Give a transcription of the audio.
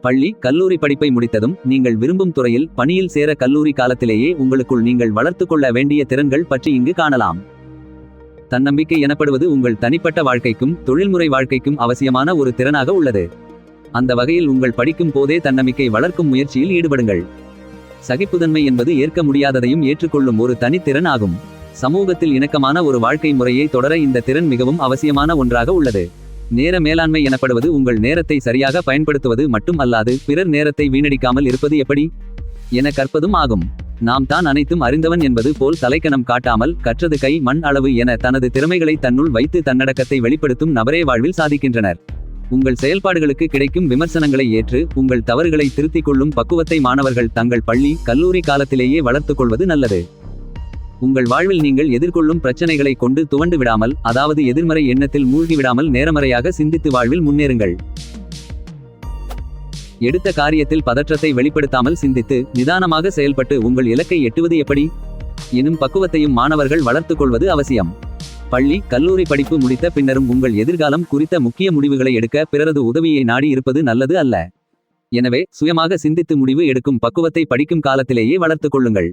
பள்ளி கல்லூரி படிப்பை முடித்ததும் நீங்கள் விரும்பும் துறையில் பணியில் சேர கல்லூரி காலத்திலேயே உங்களுக்குள் நீங்கள் வளர்த்துக் கொள்ள வேண்டிய திறன்கள் பற்றி இங்கு காணலாம். தன்னம்பிக்கை எனப்படுவது உங்கள் தனிப்பட்ட வாழ்க்கைக்கும் தொழில்முறை வாழ்க்கைக்கும் அவசியமான ஒரு திறனாக உள்ளது. அந்த வகையில் உங்கள் படிக்கும் போதே தன்னம்பிக்கை வளர்க்கும் முயற்சியில் ஈடுபடுங்கள். சகிப்புதன்மை என்பது ஏற்க முடியாததையும் ஏற்றுக்கொள்ளும் ஒரு தனித்திறன் ஆகும். சமூகத்தில் இணக்கமான ஒரு வாழ்க்கை முறையை தொடர இந்த திறன் மிகவும் அவசியமான ஒன்றாக உள்ளது. நேர மேலாண்மை எனப்படுவது உங்கள் நேரத்தை சரியாக பயன்படுத்துவது மட்டும் அல்லாது பிறர் நேரத்தை வீணடிக்காமல் இருப்பது எப்படி? என கற்பதும் ஆகும். நாம் தான் அனைத்தும் அறிந்தவன் என்பது போல் தலைக்கணம் காட்டாமல் கற்றது கை மண் அளவு என தனது திறமைகளை தன்னுள் வைத்து தன்னடக்கத்தை வெளிப்படுத்தும் நபரே வாழ்வில் சாதிக்கின்றனர். உங்கள் செயல்பாடுகளுக்கு கிடைக்கும் விமர்சனங்களை ஏற்று உங்கள் தவறுகளை திருத்திக் கொள்ளும் பக்குவத்தை மாணவர்கள் தங்கள் பள்ளி கல்லூரி காலத்திலேயே வளர்த்துக் கொள்வது நல்லது. உங்கள் வாழ்வில் நீங்கள் எதிர்கொள்ளும் பிரச்சனைகளை கொண்டு துவண்டு விடாமல் அதாவது எதிர்மறை எண்ணத்தில் மூழ்கி விடாமல் நேரமறையாக சிந்தித்து வாழ்வில் முன்னேறுங்கள். எடுத்த காரியத்தில் பதற்றத்தை வெளிப்படுத்தாமல் சிந்தித்து நிதானமாக செயல்பட்டு உங்கள் இலக்கை எட்டுவது எப்படி? எனும் பக்குவத்தையும் மாணவர்கள் வளர்த்துக் கொள்வது அவசியம். பள்ளி கல்லூரி படிப்பு முடித்த பின்னரும் உங்கள் எதிர்காலம் குறித்த முக்கிய முடிவுகளை எடுக்க பிறரது உதவியை நாடி இருப்பது நல்லது அல்ல. எனவே சுயமாக சிந்தித்து முடிவு எடுக்கும் பக்குவத்தை படிக்கும் காலத்திலேயே வளர்த்துக் கொள்ளுங்கள்.